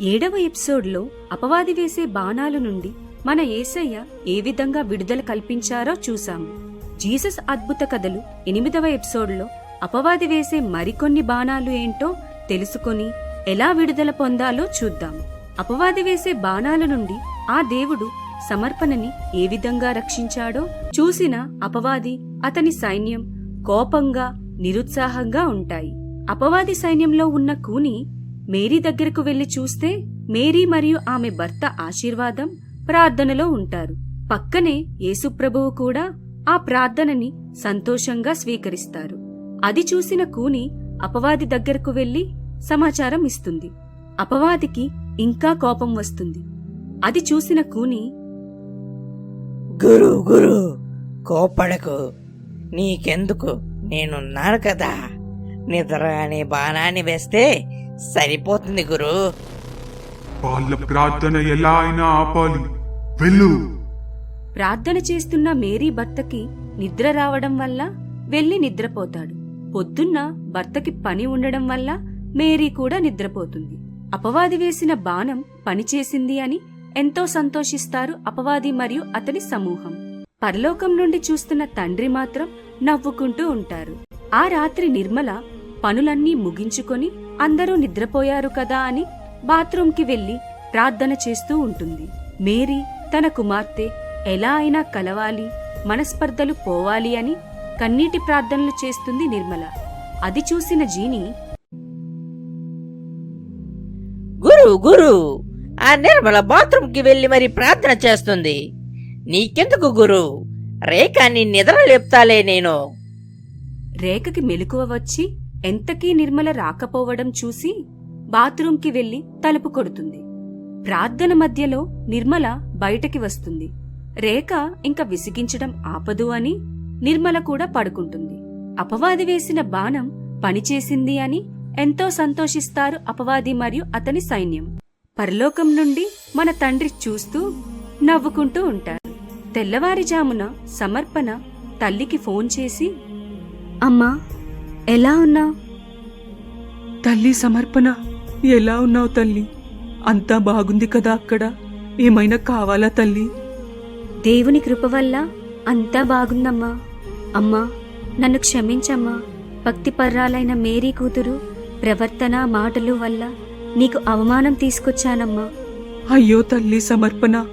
ఏడవ ఎపిసోడ్లో అపవాది వేసే బాణాల నుండి మన ఏసయ్య ఏ విధంగా విడుదల కల్పించారో చూశాము. జీసస్ అద్భుత కథలు ఎనిమిదవ ఎపిసోడ్లో అపవాది వేసే మరికొన్ని బాణాలు ఏంటో తెలుసుకొని ఎలా విడుదల పొందాలో చూద్దాం. అపవాది వేసే బాణాల నుండి ఆ దేవుడు సమర్పణని ఏ విధంగా రక్షించాడో చూసిన అపవాది అతని సైన్యం కోపంగా నిరుత్సాహంగా ఉంటాయి. అపవాది సైన్యంలో ఉన్న కూని మేరీ దగ్గరకు వెళ్ళి చూస్తే మేరీ మరియు ఆమె భర్త ఆశీర్వాదం ప్రార్థనలో ఉంటారు. పక్కనే యేసుప్రభువు కూడా ఆ ప్రార్థనని సంతోషంగా స్వీకరిస్తారు. అది చూసిన కూని అపవాది దగ్గరకు వెళ్ళి సమాచారం ఇస్తుంది. అపవాదికి ఇంకా కోపం వస్తుంది. అది చూసిన కూని గురు గురు కోపడకు నీకెందుకు? నేనున్నాను కదా. నిద్ర అనే బాణాన్ని వేస్తే సరిపోతుంది గురు. వాళ్ళ ప్రార్థన ఎలా అయినా ఆపాలి. వెళ్ళు. ప్రార్థన చేస్తున్న మేరీ భర్తకి నిద్ర రావడం వల్ల వెళ్ళి నిద్రపోతాడు. పొద్దున్న భర్తకి పని ఉండడం వల్ల మేరీ కూడా నిద్రపోతుంది. అపవాది వేసిన బాణం పనిచేసింది అని ఎంతో సంతోషిస్తారు అపవాది మరియు అతని సమూహం. పరలోకం నుండి చూస్తున్న తండ్రి మాత్రం నవ్వుకుంటూ ఉంటారు. ఆ రాత్రి నిర్మల పనులన్నీ ముగించుకొని అందరూ నిద్రపోయారు కదా అని బాత్రూంకి వెళ్ళి ప్రార్థన చేస్తూ ఉంటుంది. మేరీ తన కుమార్తె ఎలా అయినా కలవాలి మనస్పర్ధలు పోవాలి అని కన్నీటి ప్రార్థనలు చేస్తుంది నిర్మల. అది చూసిన జీని గురు గురు ఆ నిర్మల బాత్రూంకి వెళ్ళి మరి ప్రార్థన చేస్తుంది. నీకెందుకు గురు? రేఖ నీ నిద్ర లేపుతాలే నేను. రేఖకి మెలకువ వచ్చి ఎంతకీ నిర్మల రాకపోవడం చూసి బాత్రూంకి వెళ్ళి తలుపు కొడుతుంది. ప్రార్థన మధ్యలో నిర్మల బయటకి వస్తుంది. రేఖ ఇంక విసిగించడం ఆపదు అని నిర్మల కూడా పడుకుంటుంది. అపవాది వేసిన బాణం పనిచేసింది అని ఎంతో సంతోషిస్తారు అపవాది మరియు అతని సైన్యం. పరలోకం నుండి మన తండ్రి చూస్తూ నవ్వుకుంటూ ఉంటారు. తెల్లవారిజామున సమర్పణ తల్లికి ఫోన్ చేసి అమ్మా ఎలా ఉన్నావు? తల్లి సమర్పణ. ఎలా ఉన్నావు తల్లి? అంతా బాగుంది కదా అక్కడ? ఏమైనా కావాలా తల్లి? దేవుని కృప వల్ల అంతా బాగుందమ్మా. అమ్మా నన్ను క్షమించమ్మా. భక్తిపర్రాలైన మేరీ కూతురు ప్రవర్తన మాటలు వల్ల నీకు అవమానం తీసుకొచ్చానమ్మా. అయ్యో తల్లి సమర్పణ.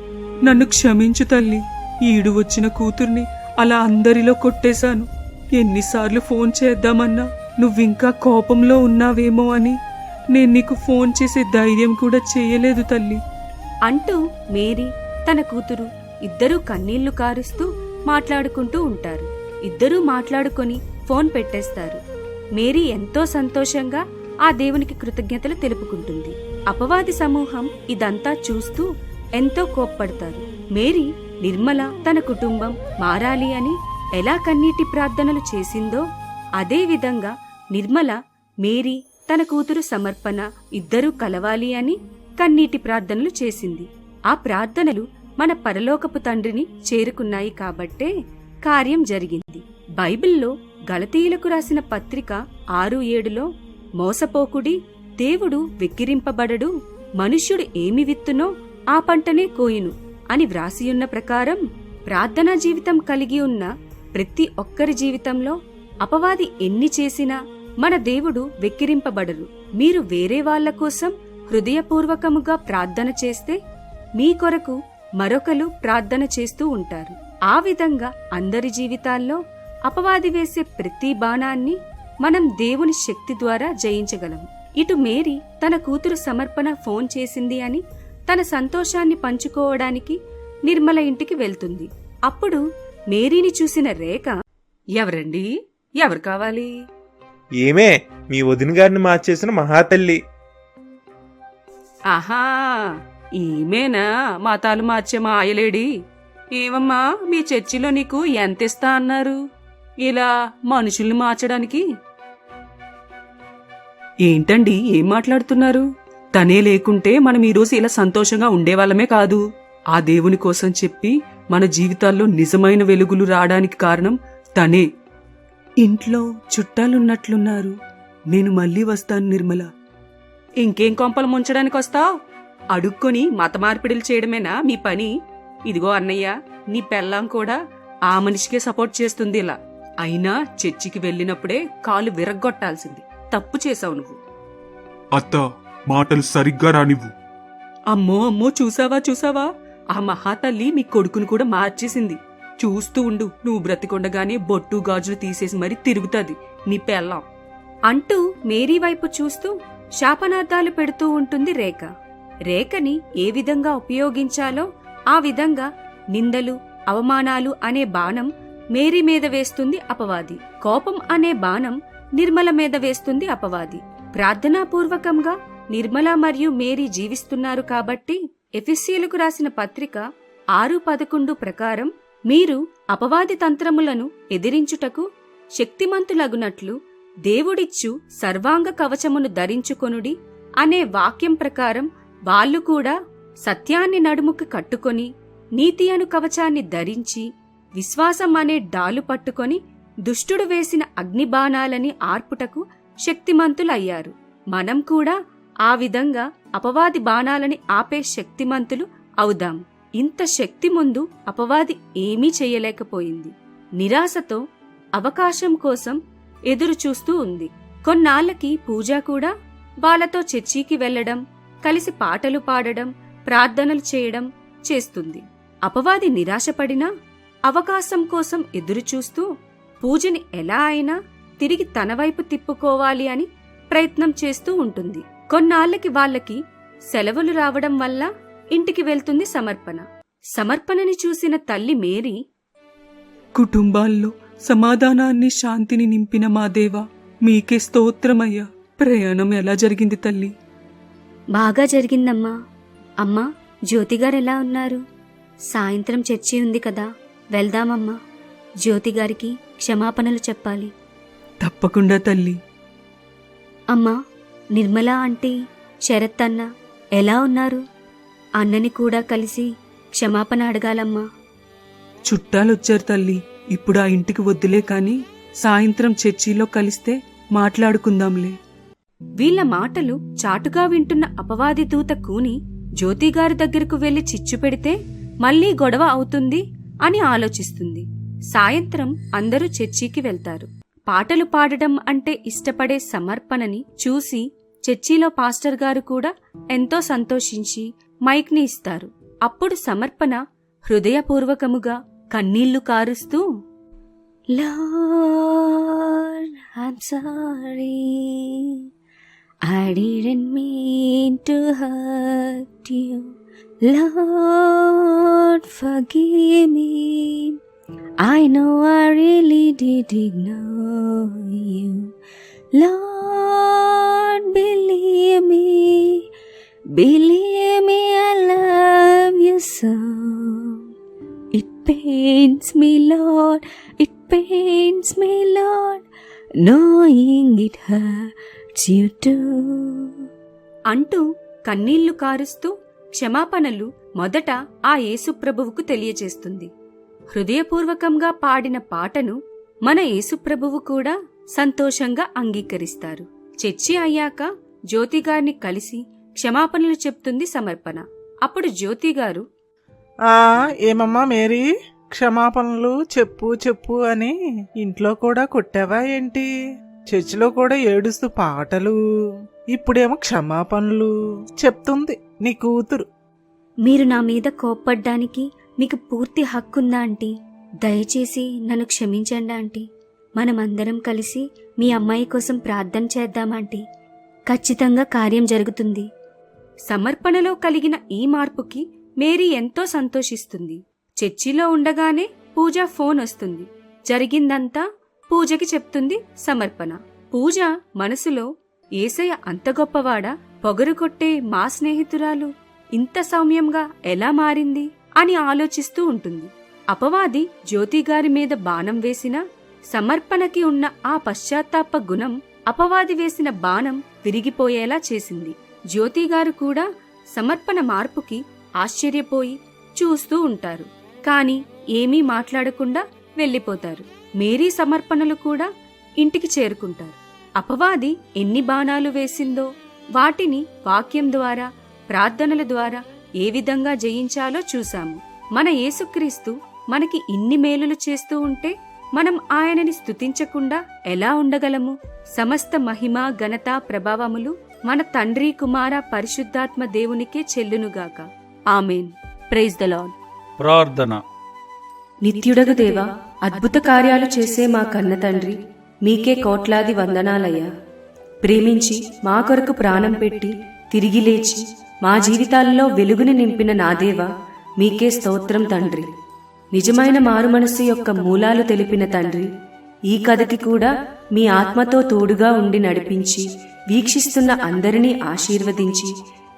నన్ను క్షమించు తల్లి. ఈడు వచ్చిన కూతుర్ని అలా అందరిలో కొట్టేశాను. ఎన్నిసార్లు ఫోన్ చేద్దామన్నా నువ్వింకా కోపంలో ఉన్నావేమో అని నేను నీకు ఫోన్ చేసే ధైర్యం కూడా చేయలేదు తల్లి. అంటూ మేరీ తన కూతురు ఇద్దరూ కన్నీళ్ళు కారుస్తూ మాట్లాడుకుంటూ ఉంటారు. ఇద్దరూ మాట్లాడుకొని ఫోన్ పెట్టేస్తారు. మేరీ ఎంతో సంతోషంగా ఆ దేవునికి కృతజ్ఞతలు తెలుపుకుంటుంది. అపవాది సమూహం ఇదంతా చూస్తూ ఎంతో కోప్పడతారు. మేరీ నిర్మల తన కుటుంబం మారాలి అని ఎలా కన్నీటి ప్రార్థనలు చేసిందో అదేవిధంగా నిర్మల మేరీ తన కూతురు సమర్పణ ఇద్దరూ కలవాలి అని కన్నీటి ప్రార్థనలు చేసింది. ఆ ప్రార్థనలు మన పరలోకపు తండ్రిని చేరుకున్నాయి కాబట్టే కార్యం జరిగింది. బైబిల్లో గలతీయులకు రాసిన పత్రిక ఆరు ఏడులో మోసపోకుడి దేవుడు వెక్కిరింపబడడు మనుష్యుడు ఏమి విత్తునో ఆ పంటనే కోయును అని వ్రాసియున్న ప్రకారం ప్రార్థనా జీవితం కలిగి ఉన్న ప్రతి ఒక్కరి జీవితంలో అపవాది ఎన్ని చేసినా మన దేవుడు వెక్కిరింపబడరు. మీరు వేరే వాళ్ళ కోసం హృదయపూర్వకముగా ప్రార్థన చేస్తే మీ కొరకు మరొకరు ప్రార్థన చేస్తూ ఉంటారు. ఆ విధంగా అందరి జీవితాల్లో అపవాది వేసే ప్రతి బాణాన్ని మనం దేవుని శక్తి ద్వారా జయించగలం. ఇటు మేరీ తన కూతురు సమర్పణ ఫోన్ చేసింది అని తన సంతోషాన్ని పంచుకోవడానికి నిర్మల ఇంటికి వెళ్తుంది. అప్పుడు మేరీని చూసిన రేఖ ఎవరండి? ఎవరు కావాలి? ఏమే మీ వదిన గారిని మార్చేసిన మహాతల్లి. ఆహా ఈమెనా? మతాలు మార్చే మా ఆయలేడి. ఏమమ్మా మీ చర్చిలో నీకు ఎంత ఇస్తా అన్నారు? ఇలా మనుషుల్ని మార్చడానికి? ఏంటండి? ఏం మాట్లాడుతున్నారు? తనే లేకుంటే మనం ఈరోజు ఇలా సంతోషంగా ఉండేవాళ్ళమే కాదు. ఆ దేవుని కోసం చెప్పి మన జీవితాల్లో నిజమైన వెలుగులు రావడానికి కారణం తనే. ఇంట్లో చుట్టాలున్నట్లున్నారు. నేను మళ్ళీ వస్తాను నిర్మల. ఇంకేం కొంపలు ముంచడానికి వస్తావు? అడుక్కొని మత మార్పిడులు చేయడమేనా మీ పని? ఇదిగో అన్నయ్య నీ పెళ్ళాం కూడా ఆ మనిషికే సపోర్ట్ చేస్తుంది ఇలా. అయినా చర్చికి వెళ్ళినప్పుడే కాలు విరగ్గొట్టాల్సింది. తప్పు చేశావు నువ్వు. అత్త మాటలు సరిగ్గా రానివ్వు. అమ్మో అమ్మో చూసావా చూసావా? ఆ మహాతల్లి మీ కొడుకును కూడా మార్చేసింది. చూస్తూ ఉండు నువ్వు బ్రతికొండగానే బొట్టు గాజులు తీసేసి మరీ తిరుగుతాది నీ పెళ్ళాం. అంటూ మేరీ వైపు చూస్తూ శాపనార్థాలు పెడుతూ ఉంటుంది రేఖ. రేఖని ఏ విధంగా ఉపయోగించాలో ఆ విధంగా నిందలు అవమానాలు అనే బాణం మేరీ మీద వేస్తుంది అపవాది. కోపం అనే బాణం నిర్మల మీద వేస్తుంది అపవాది. ప్రార్థనాపూర్వకంగా నిర్మల మరియు మేరీ జీవిస్తున్నారు కాబట్టి ఎఫిస్సీలకు రాసిన పత్రిక ఆరు పదకొండు ప్రకారం మీరు అపవాది తంత్రములను ఎదిరించుటకు శక్తిమంతులగునట్లు దేవుడిచ్చు సర్వాంగ కవచమును ధరించుకొనుడి అనే వాక్యం ప్రకారం వాళ్ళు కూడా సత్యాన్ని నడుముకు కట్టుకొని నీతి అను కవచాన్ని ధరించి విశ్వాసం అనే డాలు పట్టుకొని దుష్టుడు వేసిన అగ్నిబాణాలని ఆర్పుటకు శక్తిమంతులయ్యారు. మనం కూడా ఆ విధంగా అపవాది బాణాలని ఆపే శక్తిమంతులు అవుదాం. ఇంత శక్తి ముందు అపవాది ఏమీ చేయలేకపోయింది. నిరాశతో అవకాశం కోసం ఎదురు చూస్తూ ఉంది. కొన్నాళ్ళకి పూజ కూడా వాళ్ళతో చర్చికి వెళ్ళడం కలిసి పాటలు పాడడం ప్రార్థనలు చేయడం చేస్తుంది. అపవాది నిరాశపడినా అవకాశం కోసం ఎదురుచూస్తూ పూజని ఎలా అయినా తిరిగి తన వైపు తిప్పుకోవాలి అని ప్రయత్నం చేస్తూ ఉంటుంది. కొన్నాళ్ళకి వాళ్ళకి సెలవులు రావడం వల్ల ఇంటికి వెళ్తుంది సమర్పణ. సమర్పణని చూసిన తల్లి మేరీ కుటుంబాల్లో సమాధానాన్ని శాంతిని నింపిన మా దేవా మీకే స్తోత్రమయ్యా. ప్రయాణం ఎలా జరిగింది తల్లి? బాగా జరిగిందమ్మా. అమ్మా జ్యోతిగారు ఎలా ఉన్నారు? సాయంత్రం చర్చి ఉంది కదా వెళ్దామమ్మా. జ్యోతిగారికి క్షమాపణలు చెప్పాలి. తప్పకుండా తల్లి. అమ్మా నిర్మల ఆంటీ శరత్ అన్న ఎలా ఉన్నారు? అన్నని కూడా కలిసి క్షమాపణ అడగాలమ్మా. చుట్టాలొచ్చారు తల్లి. ఇప్పుడు ఆ ఇంటికి వద్దులే కాని సాయంత్రం చర్చిలో కలిస్తే మాట్లాడుకుందాంలే. వీళ్ళ మాటలు చాటుగా వింటున్న అపవాది దూత కూని జ్యోతిగారి దగ్గరకు వెళ్ళి చిచ్చు పెడితే మళ్ళీ గొడవ అవుతుంది అని ఆలోచిస్తుంది. సాయంత్రం అందరూ చర్చికి వెళ్తారు. పాటలు పాడడం అంటే ఇష్టపడే సమర్పణని చూసి చర్చిలో పాస్టర్ గారు కూడా ఎంతో సంతోషించి మైక్ని ఇస్తారు అప్పుడు సమర్పణ హృదయపూర్వకముగా కన్నీళ్ళు కారుస్తూ Lord, I'm sorry. I didn't mean to hurt you. Lord, forgive me. I know I really did ignore you. Lord, believe me. Believe me, I love you so. It pains me, Lord. It pains me, Lord, knowing it hurts you too. అంటూ కన్నీళ్ళు కారుస్తూ క్షమాపణలు మొదట ఆ యేసుప్రభువుకు తెలియచేస్తుంది హృదయపూర్వకంగా పాడిన పాటను మన యేసుప్రభువు కూడా సంతోషంగా అంగీకరిస్తారు. చర్చి అయ్యాక జ్యోతిగారిని కలిసి క్షమాపణలు చెప్తుంది సమర్పణ. అప్పుడు జ్యోతిగారు ఆ ఏమమ్మా మేరీ? క్షమాపణలు చెప్పు చెప్పు అని ఇంట్లో కూడా కొట్టావా ఏంటి? చర్చిలో కూడా ఏడుస్తూ పాటలు ఇప్పుడేమో క్షమాపణలు చెప్తుంది నీ కూతురు. మీరు నా మీద కోప్పడ్డానికి మీకు పూర్తి హక్కుందా ఆంటీ. దయచేసి నన్ను క్షమించండి ఆంటీ. మనమందరం కలిసి మీ అమ్మాయి కోసం ప్రార్థన చేద్దామాంటీ ఖచ్చితంగా కార్యం జరుగుతుంది. సమర్పణలో కలిగిన ఈ మార్పుకి మేరీ ఎంతో సంతోషిస్తుంది. చర్చిలో ఉండగానే పూజ ఫోన్ వస్తుంది. జరిగిందంతా పూజకి చెప్తుంది సమర్పణ. పూజ మనసులో ఏసయ్య అంత గొప్పవాడా? పొగరు కొట్టే మా స్నేహితురాలు ఇంత సౌమ్యంగా ఎలా మారింది? అని ఆలోచిస్తూ ఉంటుంది. అపవాది జ్యోతిగారి మీద బాణం వేసినా సమర్పణకి ఉన్న ఆ పశ్చాత్తాప గుణం అపవాది వేసిన బాణం విరిగిపోయేలా చేసింది. జ్యోతిగారు కూడా సమర్పణ మార్పుకి ఆశ్చర్యపోయి చూస్తూ ఉంటారు. కాని ఏమీ మాట్లాడకుండా వెళ్ళిపోతారు. మేరీ సమర్పణలు కూడా ఇంటికి చేరుకుంటారు. అపవాది ఎన్ని బాణాలు వేసిందో వాటిని వాక్యం ద్వారా ప్రార్థనల ద్వారా ఏ విధంగా జయించాలో చూశాము. మన యేసుక్రీస్తు మనకి ఇన్ని మేలులు చేస్తూ ఉంటే మనం ఆయనని స్తుతించకుండా ఎలా ఉండగలము? సమస్త మహిమ ఘనత ప్రభావములు మన తండ్రి కుమార పరిశుద్ధాత్మ దేవునికే చెల్లునుగాక. ఆమెన్. Praise the Lord. ప్రార్థన. నిత్యుడగు దేవా అద్భుత కార్యాలు చేసే మా కన్న తండ్రి మీకే కోట్లాది వందనాలయ్యా. ప్రేమించి మా కొరకు ప్రాణం పెట్టి తిరిగి లేచి మా జీవితాల్లో వెలుగుని నింపిన నాదేవ మీకే స్తోత్రం తండ్రి. నిజమైన మారుమనస్సు యొక్క మూలాలు తెలిపిన తండ్రి ఈ కథకి కూడా మీ ఆత్మతో తోడుగా ఉండి నడిపించి వీక్షిస్తున్న అందరినీ ఆశీర్వదించి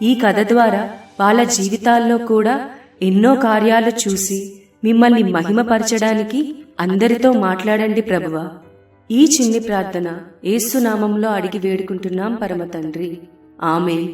ఈ కథ ద్వారా వాళ్ళ జీవితాల్లో కూడా ఎన్నో కార్యాలు చూసి మిమ్మల్ని మహిమపరచడానికి అందరితో మాట్లాడండి ప్రభువా. ఈ చిన్ని ప్రార్థన ఏసునామంలో అడిగి వేడుకుంటున్నాం పరమ తండ్రి. ఆమెన్